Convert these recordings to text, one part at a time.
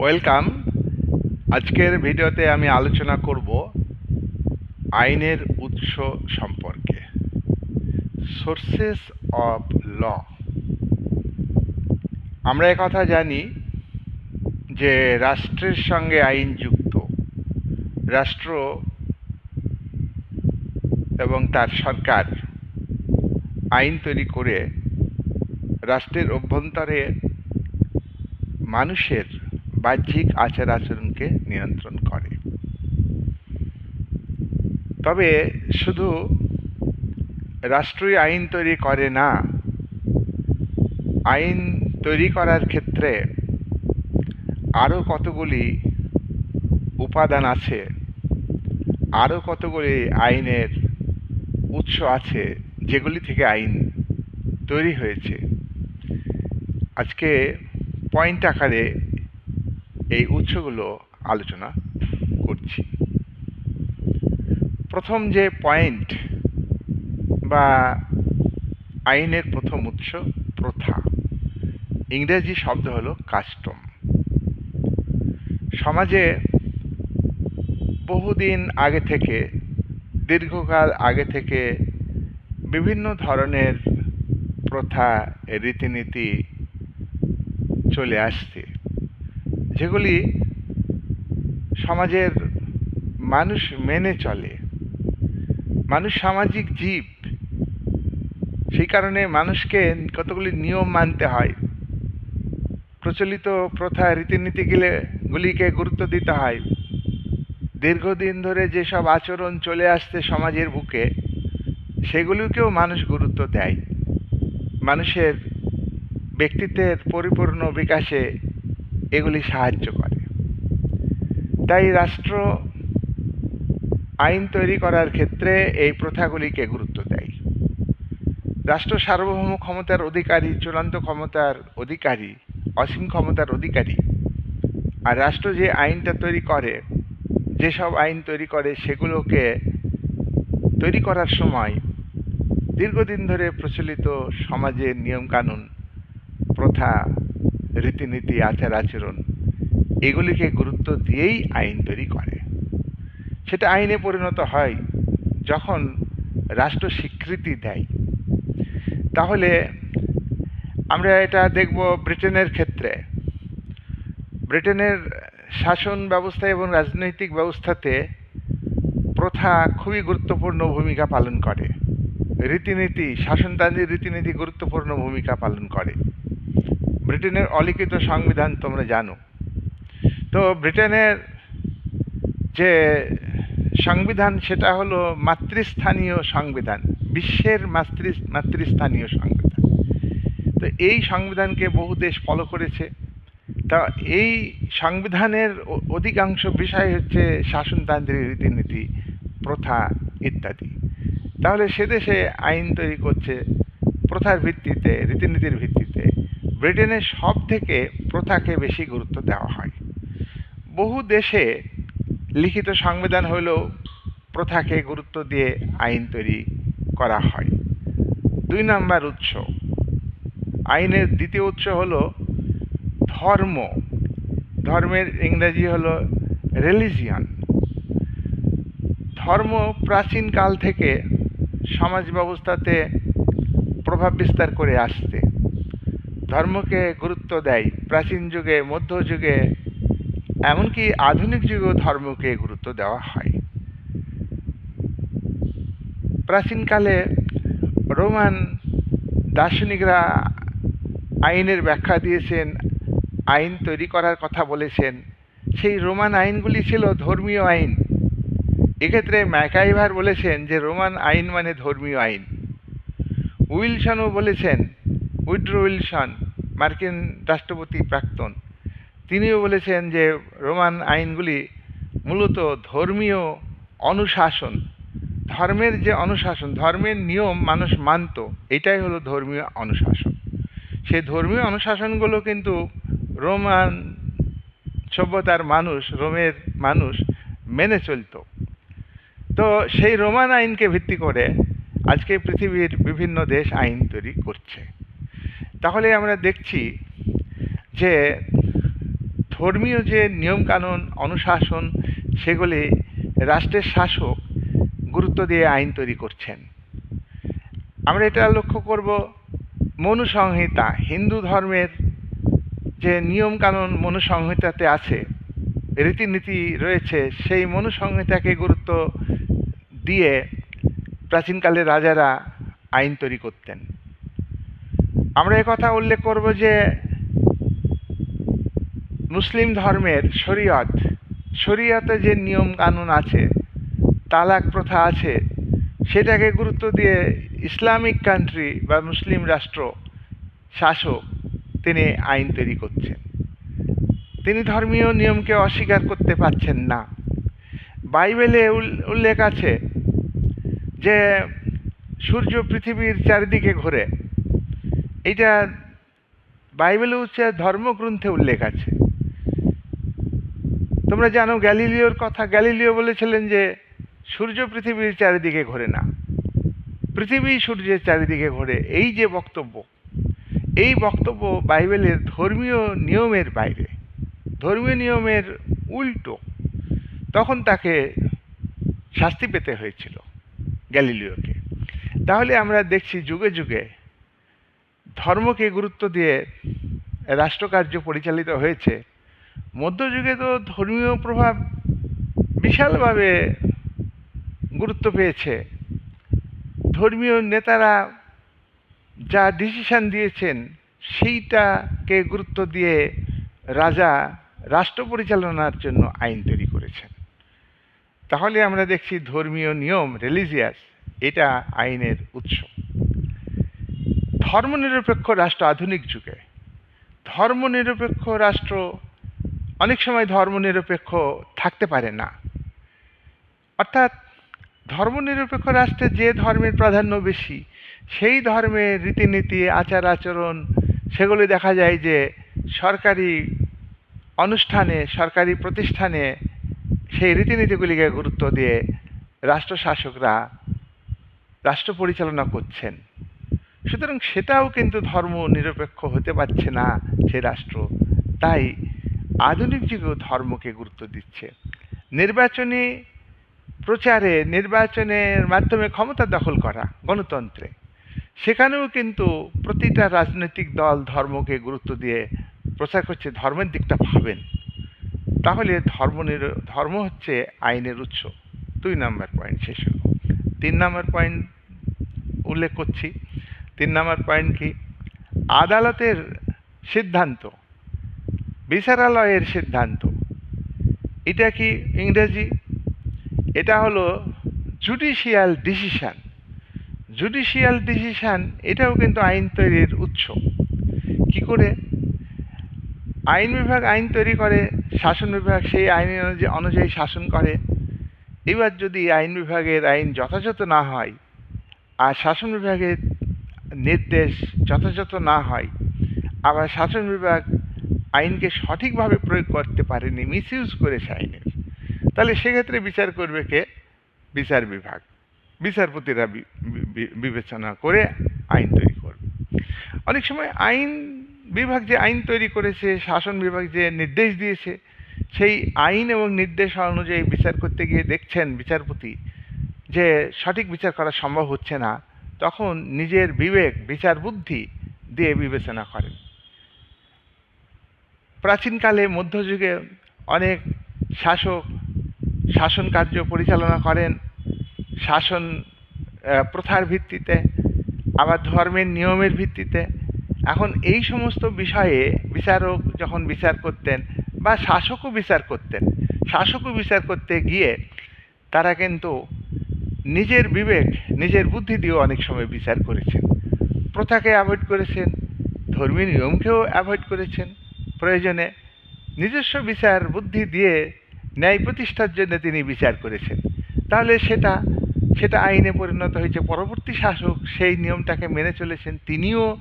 Welcome আজকের ভিডিওতে আমি আলোচনা করব আইনের উৎস সম্পর্কে। সোর্সেস অফ ল আমরা কথা জানি যে রাষ্ট্রের সঙ্গে আইন যুক্ত রাষ্ট্র এবং তার সরকার আইন তৈরি করে রাষ্ট্রের অভ্যন্তরে মানুষের বাহ্যিক আচার আচরণকে নিয়ন্ত্রণ করে। তবে শুধু রাষ্ট্রই আইন তৈরি করে না, আইন তৈরি করার ক্ষেত্রে আরও কতগুলি উপাদান আছে আরও কতগুলি আইনের উৎস আছে যেগুলি থেকে আইন তৈরি হয়েছে। আজকে পয়েন্ট আকারে এই উৎসগুলো আলোচনা করছি। প্রথম যে পয়েন্ট বা আইনের প্রথম উৎস প্রথা, ইংরেজি শব্দ হলো কাস্টম সমাজে বহুদিন আগে থেকে, দীর্ঘকাল আগে থেকে বিভিন্ন ধরনের প্রথা, রীতিনীতি চলে আসছে। যেগুলি সমাজের মানুষ মেনে চলে। মানুষ সামাজিক জীব। সেই কারণে মানুষকে কতগুলি নিয়ম মানতে হয়। প্রচলিত প্রথা রীতিনীতিগুলি গুলিকে গুরুত্ব দিতে হয়। দীর্ঘদিন ধরে যেসব আচরণ চলে আসছে সমাজের বুকে, সেগুলিকেও মানুষ গুরুত্ব দেয়। মানুষের ব্যক্তিত্বের পরিপূর্ণ বিকাশে এগুলি সাহায্য করে। তাই রাষ্ট্র আইন তৈরি করার ক্ষেত্রে এই প্রথাগুলিকে গুরুত্ব দেয়। রাষ্ট্র সার্বভৌম ক্ষমতার অধিকারী, চূড়ান্ত ক্ষমতার অধিকারী, অসীম ক্ষমতার অধিকারী। আর রাষ্ট্র যে আইনটা তৈরি করে, যেসব আইন তৈরি করে, সেগুলোকে তৈরি করার সময় দীর্ঘদিন ধরে প্রচলিত সমাজের নিয়মকানুন প্রথা রীতিনীতি, আচার আচরণ, এগুলিকে গুরুত্ব দিয়েই আইন তৈরি করে। সেটা আইনে পরিণত হয় যখন রাষ্ট্র স্বীকৃতি দেয়। তাহলে আমরা এটা দেখব ব্রিটেনের ক্ষেত্রে। ব্রিটেনের শাসন ব্যবস্থা এবং রাজনৈতিক ব্যবস্থাতে প্রথা খুবই গুরুত্বপূর্ণ ভূমিকা পালন করে। রীতিনীতি, শাসনতান্ত্রিক রীতিনীতি গুরুত্বপূর্ণ ভূমিকা পালন করে। ব্রিটেনের অলিখিত সংবিধান তোমরা জানো। তো ব্রিটেনের যে সংবিধান, সেটা হলো মাতৃস্থানীয় সংবিধান, বিশ্বের মাতৃ, মাতৃস্থানীয় সংবিধান। তো এই সংবিধানকে বহু দেশ ফলো করেছে। তা এই সংবিধানের অধিকাংশ বিষয় হচ্ছে শাসনতান্ত্রিক রীতিনীতি, প্রথা ইত্যাদি। তাহলে সে দেশে আইন তৈরি করছে, প্রথার ভিত্তিতে, রীতিনীতির ভিত্তিতে। ব্রিটেনের সব থেকে প্রথাকে বেশি গুরুত্ব দেওয়া হয়। বহু দেশে লিখিত সংবিধান হলেও প্রথাকে গুরুত্ব দিয়ে আইন তৈরি করা হয়। দুই নাম্বার উৎস। আইনের দ্বিতীয় উৎস হল ধর্ম। ধর্মের ইংরেজি হল রিলিজিয়ান ধর্ম প্রাচীনকাল থেকে সমাজ ব্যবস্থাতে প্রভাব বিস্তার করে আসছে। ধর্মকে গুরুত্ব দেয়। প্রাচীন যুগে মধ্যযুগে এমনকি আধুনিক যুগেও ধর্মকে গুরুত্ব দেওয়া হয়। প্রাচীনকালে রোমান দার্শনিকরা আইনের ব্যাখ্যা দিয়েছেন, আইন তৈরি করার কথা বলেছেন। সেই রোমান আইনগুলি ছিল ধর্মীয় আইন। এক্ষেত্রে ম্যাকাইভার বলেছেন যে রোমান আইন মানে ধর্মীয় আইন। উইলসনও বলেছেন উইড্রো উইলসন মার্কিন রাষ্ট্রপতি প্রাক্তন। তিনিও বলেছেন যে রোমান আইনগুলি মূলত ধর্মীয় অনুশাসন। ধর্মের যে অনুশাসন, ধর্মের নিয়ম মানুষ মানত, এটাই হলো ধর্মীয় অনুশাসন। সেই ধর্মীয় অনুশাসনগুলো কিন্তু রোমান সভ্যতার মানুষ, রোমের মানুষ মেনে চলতো। তো সেই রোমান আইনকে ভিত্তি করে আজকে পৃথিবীর বিভিন্ন দেশ আইন তৈরি করছে। তাহলে আমরা দেখছি যে ধর্মীয় যে নিয়মকানুন, অনুশাসন, সেগুলি রাষ্ট্রের শাসক গুরুত্ব দিয়ে আইন তৈরি করছেন। আমরা এটা লক্ষ্য করব, মনুসংহিতা, হিন্দু ধর্মের যে নিয়মকানুন, মনুসংহিতাতে আছে, রীতিনীতি রয়েছে, সেই মনুসংহিতাকে গুরুত্ব দিয়ে প্রাচীনকালে রাজারা আইন তৈরি করতেন। আমরা কথা উল্লেখ করব যে মুসলিম ধর্মের শরীয়ত, শরীয়তে যে নিয়ম কানুন আছে, তালাক প্রথা আছে, সেটাকে গুরুত্ব দিয়ে ইসলামিক কান্ট্রি বা মুসলিম রাষ্ট্র শাসক তিনি আইন তৈরি করছেন। তিনি ধর্মীয় নিয়মকে অস্বীকার করতে পারছেন না। বাইবেলে উল্লেখ আছে যে সূর্য পৃথিবীর চারিদিকে ঘোরে। এটা বাইবেলে হচ্ছে ধর্মগ্রন্থে উল্লেখ আছে। তোমরা জানো গ্যালিলিওর কথা, গ্যালিলিও বলেছিলেন যে, সূর্য পৃথিবীর চারিদিকে ঘোরে না। পৃথিবী সূর্যের চারিদিকে ঘোরে, এই যে বক্তব্য। এই বক্তব্য বাইবেলের ধর্মীয় নিয়মের বাইরে। ধর্মীয় নিয়মের উল্টো। তখন তাকে শাস্তি পেতে হয়েছিল গ্যালিলিওকে। তাহলে আমরা দেখছি যুগে যুগে ধর্মকে গুরুত্ব দিয়ে রাষ্ট্রকার্য পরিচালিত হয়েছে, মধ্যযুগে তো ধর্মীয় প্রভাব বিশালভাবে গুরুত্ব পেয়েছে। ধর্মীয় নেতারা যা ডিসিশান দিয়েছেন, সেইটাকে গুরুত্ব দিয়ে রাজা রাষ্ট্র পরিচালনার জন্য আইন তৈরি করেছেন। তাহলে আমরা দেখছি ধর্মীয় নিয়ম রিলিজিয়াস এটা আইনের উৎস। ধর্মনিরপেক্ষ রাষ্ট্র আধুনিক যুগে। ধর্মনিরপেক্ষ রাষ্ট্র অনেক সময় ধর্মনিরপেক্ষ থাকতে পারে না। অর্থাৎ ধর্মনিরপেক্ষ রাষ্ট্রে যে ধর্মের প্রাধান্য বেশি, সেই ধর্মের রীতিনীতি, আচার, আচরণ, সেগুলি দেখা যায় যে সরকারি অনুষ্ঠানে, সরকারি প্রতিষ্ঠানে সেই রীতিনীতিগুলিকে গুরুত্ব দিয়ে রাষ্ট্র শাসকরা রাষ্ট্র পরিচালনা করছেন। সুতরাং সেটাও কিন্তু ধর্ম নিরপেক্ষ হতে পারছে না সে রাষ্ট্র। তাই আধুনিক যুগেও ধর্মকে গুরুত্ব দিচ্ছে। নির্বাচনী প্রচারে, নির্বাচনের মাধ্যমে ক্ষমতা দখল করা গণতন্ত্রে। সেখানেও কিন্তু প্রতিটা রাজনৈতিক দল ধর্মকে গুরুত্ব দিয়ে প্রচার করছে, ধর্মের দিকটা ভাবেন। তাহলে ধর্ম ধর্ম হচ্ছে আইনের উৎস। দুই নম্বর পয়েন্ট শেষ হলো। তিন নম্বর পয়েন্ট উল্লেখ করছি। তিন নম্বর পয়েন্ট কি? আদালতের সিদ্ধান্ত, বিচারালয়ের সিদ্ধান্ত। এটা কি ইংরেজি? এটা হলো জুডিশিয়াল ডিসিশান জুডিশিয়াল ডিসিশান এটাও কিন্তু আইন তৈরির উৎস। কি করে? আইন বিভাগ আইন তৈরি করে, শাসন বিভাগ সেই আইন অনুযায়ী শাসন করে। এবার যদি আইন বিভাগের আইন যথাযথ না হয়, আর শাসন বিভাগের নির্দেশ যথাযথ না হয়, আবার শাসন বিভাগ আইনকে সঠিকভাবে প্রয়োগ করতে পারেনি মিসইউজ করেছে আইনের। তাহলে সেক্ষেত্রে বিচার করবে কে? বিচার বিভাগ। বিচারপতিরা বিবেচনা করে আইন তৈরি করবে। অনেক সময় আইন বিভাগ যে আইন তৈরি করেছে, শাসন বিভাগ যে নির্দেশ দিয়েছে, সেই আইন এবং নির্দেশ অনুযায়ী বিচার করতে গিয়ে দেখছেন বিচারপতি যে সঠিক বিচার করা সম্ভব হচ্ছে না। তখন নিজের বিবেক, বিচার বুদ্ধি দিয়ে বিবেচনা করেন। প্রাচীনকালে মধ্যযুগে অনেক শাসক শাসন কার্য পরিচালনা করেন। শাসন প্রথার ভিত্তিতে, আবার ধর্মের নিয়মের ভিত্তিতে। এখন এই সমস্ত বিষয়ে বিচারক যখন বিচার করতেন বা শাসকও বিচার করতেন, শাসকও বিচার করতে গিয়ে তারা কিন্তু নিজের বিবেক, নিজের বুদ্ধি দিয়েও অনেক সময় বিচার করেছেন। প্রথাকে অ্যাভয়েড করেছেন, ধর্মীয় নিয়মকেও অ্যাভয়েড করেছেন। প্রয়োজনে নিজস্ব বিচার বুদ্ধি দিয়ে ন্যায় প্রতিষ্ঠার জন্য তিনি বিচার করেছেন। তাহলে সেটা সেটা আইনে পরিণত হয়েছে। পরবর্তী শাসক সেই নিয়মটাকে মেনে চলেছেন। তিনিও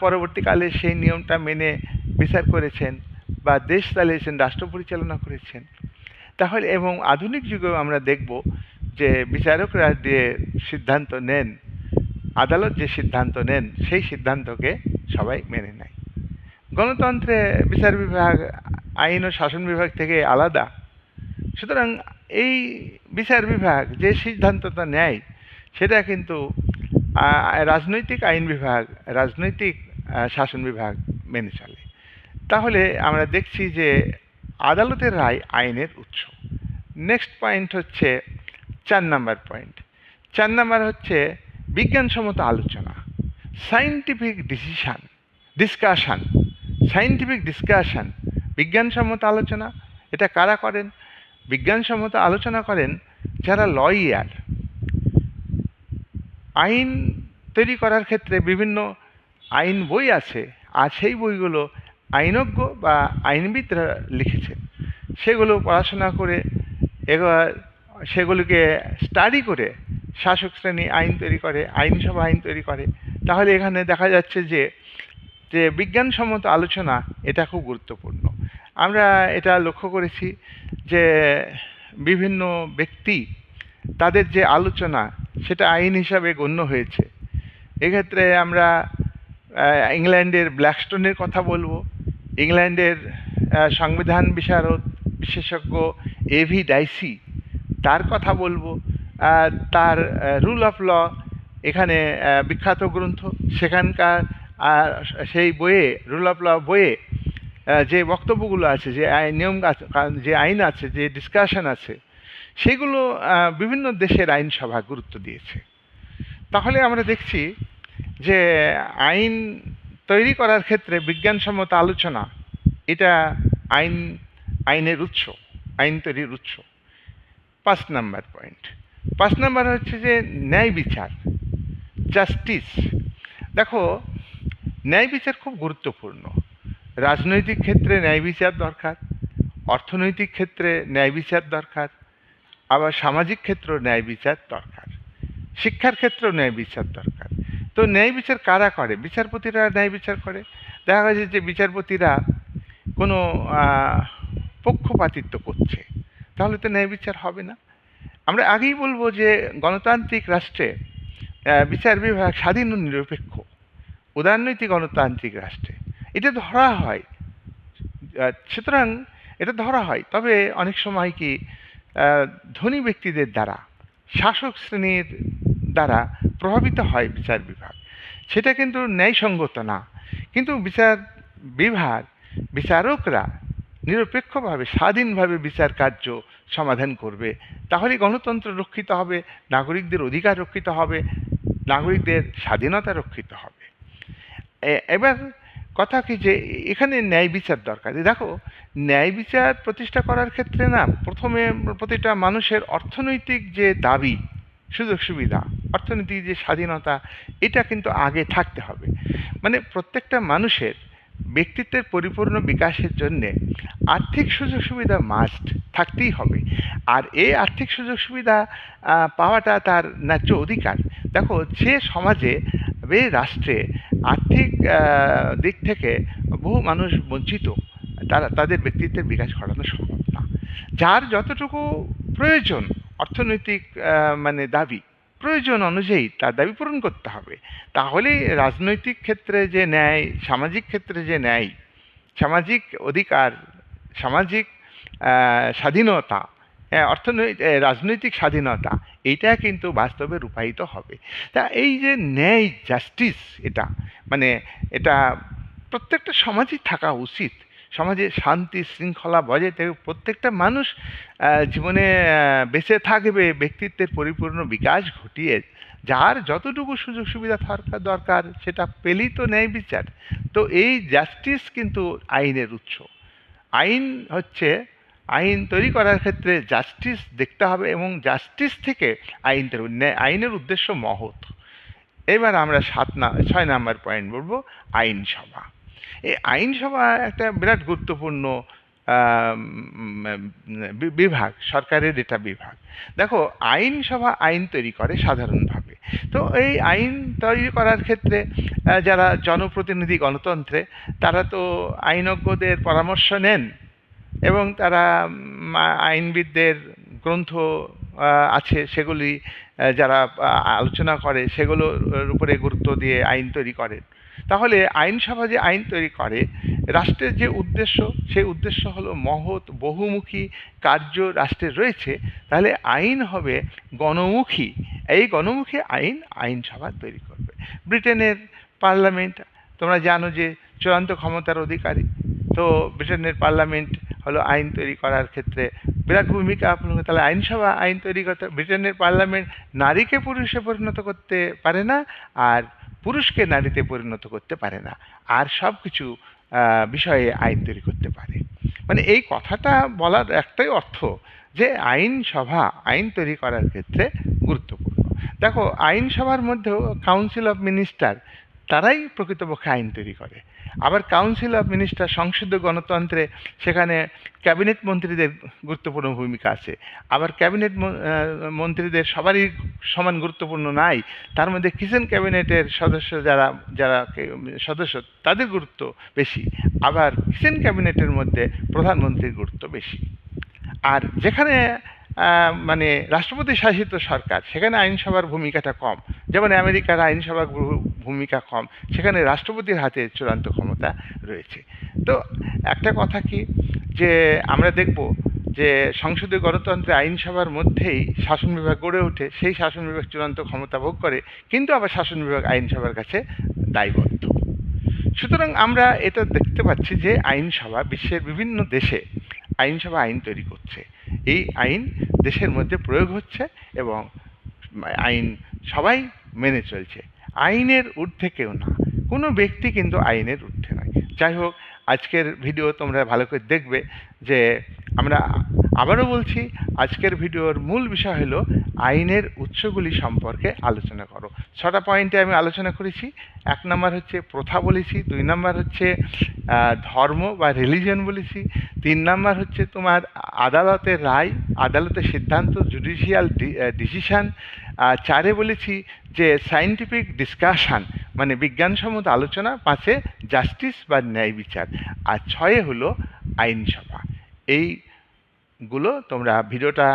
পরবর্তীকালে সেই নিয়মটা মেনে বিচার করেছেন বা দেশ চালিয়েছেন, রাষ্ট্র পরিচালনা করেছেন। তাহলে এবং আধুনিক যুগেও আমরা দেখব যে বিচারকরা যে সিদ্ধান্ত নেন, আদালত যে সিদ্ধান্ত নেন, সেই সিদ্ধান্তকে সবাই মেনে নেয়। গণতন্ত্রে বিচার বিভাগ, আইন ও শাসন বিভাগ থেকে আলাদা। সুতরাং এই বিচার বিভাগ যে সিদ্ধান্তটা নেয়, সেটা কিন্তু রাজনৈতিক আইন বিভাগ, রাজনৈতিক শাসন বিভাগ মেনে চলে। তাহলে আমরা দেখছি যে আদালতের রায় আইনের উৎস। নেক্সট পয়েন্ট হচ্ছে চার নাম্বার পয়েন্ট চার নাম্বার হচ্ছে বিজ্ঞানসম্মত আলোচনা scientific decision discussion scientific discussion বিজ্ঞানসম্মত আলোচনা, এটা কারা করেন? বিজ্ঞানসম্মত আলোচনা করেন যারা লয়ার আইন তৈরি করার ক্ষেত্রে বিভিন্ন আইন বই আছে, আর সেই বইগুলো আইনজ্ঞ বা আইনবিদরা লিখেছেন। সেগুলো পড়াশোনা করে এবার সেগুলোকে স্টাডি করে শাসক শ্রেণি আইন তৈরি করে, আইনসভা আইন তৈরি করে। তাহলে এখানে দেখা যাচ্ছে যে যে বিজ্ঞানসম্মত আলোচনা এটা খুব গুরুত্বপূর্ণ। আমরা এটা লক্ষ্য করেছি যে বিভিন্ন ব্যক্তি তাদের যে আলোচনা সেটা আইন হিসাবে গণ্য হয়েছে। এক্ষেত্রে আমরা ইংল্যান্ডের ব্ল্যাকস্টোনের কথা বলব। ইংল্যান্ডের সংবিধান বিশারদ বিশেষজ্ঞ এভি ডাইসি তার কথা বলব। তার রুল অফ ল এখানে বিখ্যাত গ্রন্থ। সেখানকার আর সেই বইয়ে রুল অফ ল বইয়ে যে বক্তব্যগুলো আছে, যে আইন নিয়ম যে আইন আছে, যে ডিসকাশন আছে, সেগুলো বিভিন্ন দেশের আইনসভা গুরুত্ব দিয়েছে। তাহলে আমরা দেখছি যে আইন তৈরি করার ক্ষেত্রে বিজ্ঞানসম্মত আলোচনা এটা আইন, আইনের উৎস, আইন তৈরির উৎস। পাঁচ নাম্বার পয়েন্ট পাঁচ নাম্বার হচ্ছে যে ন্যায় বিচার জাস্টিস দেখো, ন্যায় বিচার খুব গুরুত্বপূর্ণ। রাজনৈতিক ক্ষেত্রে ন্যায় বিচার দরকার, অর্থনৈতিক ক্ষেত্রে ন্যায় বিচার দরকার, আবার সামাজিক ক্ষেত্রেও ন্যায় বিচার দরকার। শিক্ষার ক্ষেত্রেও ন্যায় বিচার দরকার। তো ন্যায় বিচার কারা করে? বিচারপতিরা ন্যায় বিচার করে। দেখা গেছে যে বিচারপতিরা কোনো পক্ষপাতিত্ব করছে। তাহলে তো ন্যায় বিচার হবে না। আমরা আগেই বলব যে গণতান্ত্রিক রাষ্ট্রে বিচার বিভাগ স্বাধীন ও নিরপেক্ষ। উদারনৈতিক গণতান্ত্রিক রাষ্ট্রে। এটা ধরা হয়। সুতরাং এটা ধরা হয়। তবে অনেক সময় কি ধনী ব্যক্তিদের দ্বারা, শাসক শ্রেণির দ্বারা প্রভাবিত হয় বিচার বিভাগ। সেটা কিন্তু ন্যায়সঙ্গত না। কিন্তু বিচার বিভাগ, বিচারকরা নিরপেক্ষভাবে, স্বাধীনভাবে বিচার কার্য সমাধান করবে। তাহলে গণতন্ত্র রক্ষিত হবে, নাগরিকদের অধিকার রক্ষিত হবে, নাগরিকদের স্বাধীনতা রক্ষিত হবে। এবার কথা কি যে, এখানে ন্যায় বিচার দরকার। দেখো, ন্যায় বিচার প্রতিষ্ঠা করার ক্ষেত্রে না, প্রথমে প্রতিটা মানুষের অর্থনৈতিক যে দাবি, সুযোগ সুবিধা অর্থনৈতিক যে স্বাধীনতা, এটা কিন্তু আগে থাকতে হবে। মানে প্রত্যেকটা মানুষের ব্যক্তিত্বের পরিপূর্ণ বিকাশের জন্যে আর্থিক সুযোগ সুবিধা মাস্ট থাকতেই হবে। আর এই আর্থিক সুযোগ সুবিধা পাওয়াটা তার ন্যায্য অধিকার। দেখো, যে সমাজে বে রাষ্ট্রে আর্থিক দিক থেকে বহু মানুষ বঞ্চিত, তারা, তাদের ব্যক্তিত্বের বিকাশ ঘটানো সম্ভব না। যার যতটুকু প্রয়োজন অর্থনৈতিক মানে দাবি প্রয়োজন অনুযায়ী তার দাবি পূরণ করতে হবে। তাহলে রাজনৈতিক ক্ষেত্রে যে ন্যায়, সামাজিক ক্ষেত্রে যে ন্যায়, সামাজিক অধিকার, সামাজিক স্বাধীনতা অর্থনৈতিক রাজনৈতিক স্বাধীনতা এইটা কিন্তু বাস্তবে রূপায়িত হবে। তা এই যে ন্যায়, জাস্টিস এটা মানে এটা প্রত্যেকটা সমাজই থাকা উচিত। সমাজে শান্তি, শৃঙ্খলা বজায় থাকে, প্রত্যেকটা মানুষ জীবনে বেঁচে থাকবে, ব্যক্তিত্বের পরিপূর্ণ বিকাশ ঘটিয়ে যার যতটুকু সুযোগ সুবিধা থাকা দরকার, সেটা পেলেই তো ন্যায় বিচার। তো এই জাস্টিস কিন্তু আইনের উৎস। আইন হচ্ছে, আইন তৈরি করার ক্ষেত্রে জাস্টিস দেখতে হবে এবং জাস্টিস থেকে আইন আইনের উদ্দেশ্য মহৎ। এবার আমরা সাত না, ছয় নাম্বার পয়েন্ট বলব, আইনসভা। এই আইনসভা একটা বিরাট গুরুত্বপূর্ণ বিভাগ, সরকারের এটা বিভাগ। দেখো, আইনসভা আইন তৈরি করে সাধারণভাবে। তো এই আইন তৈরি করার ক্ষেত্রে যারা জনপ্রতিনিধি গণতন্ত্রে, তারা তো আইনজ্ঞদের পরামর্শ নেন এবং তারা আইনবিদদের গ্রন্থ আছে সেগুলি যারা আলোচনা করে, সেগুলোর উপরে গুরুত্ব দিয়ে আইন তৈরি করেন। তাহলে আইনসভা যে আইন তৈরি করে, রাষ্ট্রের যে উদ্দেশ্য, সেই উদ্দেশ্য হলো মহৎ, বহুমুখী কার্য রাষ্ট্রের রয়েছে, তাহলে আইন হবে গণমুখী। এই গণমুখী আইন আইনসভা তৈরি করবে। ব্রিটেনের পার্লামেন্ট, তোমরা জানো যে চূড়ান্ত ক্ষমতার অধিকারী। তো ব্রিটেনের পার্লামেন্ট হলো আইন তৈরি করার ক্ষেত্রে বিরাট ভূমিকা করে। তাহলে আইনসভা আইন তৈরি করতে, ব্রিটেনের পার্লামেন্ট নারীকে পুরুষে পরিণত করতে পারে না? আর পুরুষকে নারীতে পরিণত করতে পারে না, আর সব কিছু বিষয়ে আইন তৈরি করতে পারে। মানে এই কথাটা বলার একটাই অর্থ যে আইনসভা আইন তৈরি করার ক্ষেত্রে গুরুত্বপূর্ণ। দেখো আইনসভার মধ্যেও কাউন্সিল অফ মিনিস্টার তারাই প্রকৃতপক্ষে আইন তৈরি করে। আবার কাউন্সিল অফ মিনিস্টার সংসদীয় গণতন্ত্রে সেখানে ক্যাবিনেট মন্ত্রীদের গুরুত্বপূর্ণ ভূমিকা আছে। আবার ক্যাবিনেট মন্ত্রীদের সবারই সমান গুরুত্বপূর্ণ নাই। তার মধ্যে কিচেন ক্যাবিনেটের সদস্য যারা যারা সদস্য, তাদের গুরুত্ব বেশি। আবার কিচেন ক্যাবিনেটের মধ্যে প্রধানমন্ত্রীর গুরুত্ব বেশি। আর যেখানে মানে রাষ্ট্রপতি শাসিত সরকার, সেখানে আইনসভার ভূমিকাটা কম। যেমন আমেরিকার আইনসভার ভূমিকা কম, সেখানে রাষ্ট্রপতির হাতে চূড়ান্ত ক্ষমতা রয়েছে। তো একটা কথা কি, যে আমরা দেখব যে সংসদীয় গণতন্ত্রে আইনসভার মধ্যেই শাসন বিভাগ গড়ে ওঠে, সেই শাসন বিভাগ চূড়ান্ত ক্ষমতা ভোগ করে, কিন্তু আবার শাসন বিভাগ আইনসভার কাছে দায়বদ্ধ। সুতরাং আমরা এটা দেখতে পাচ্ছি যে আইনসভা বিশ্বের বিভিন্ন দেশে আইনসভা আইন তৈরি করছে। এই আইন দেশের মধ্যে প্রয়োগ হচ্ছে এবং আইন সবাই মেনে চলছে। আইনের ঊর্ধ্বে কেউ না। কোনো ব্যক্তি কিন্তু আইনের ঊর্ধ্বে নয়। যাই হোক, আজকের ভিডিও তোমরা ভালো করে দেখবে যে আমরা আবারও বলছি, আজকের ভিডিওর মূল বিষয় হলো আইনের উৎসগুলি সম্পর্কে আলোচনা করো। ছটা পয়েন্টে আমি আলোচনা করেছি। এক নম্বর হচ্ছে প্রথা বলেছি, দুই নম্বর হচ্ছে ধর্ম বা রিলিজন বলেছি, তিন নম্বর হচ্ছে তোমার আদালতের রায়, আদালতের সিদ্ধান্ত জুডিশিয়াল ডিসিশন চারে বলেছি যে সায়েন্টিফিক ডিসকাশন মানে বিজ্ঞানসম্মত আলোচনা, পাঁচে জাস্টিস বা ন্যায় বিচার, আর ছয়ে হলো আইনসভা। এইগুলো তোমরা ভিডিওটা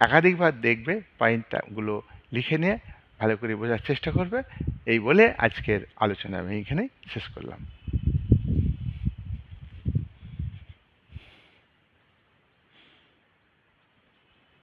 একাধিকবার দেখবে পয়েন্টগুলো লিখে নিয়ে। ভালো করে বোঝার চেষ্টা করবে। এই বলে আজকের আলোচনা আমি এখানেই শেষ করলাম।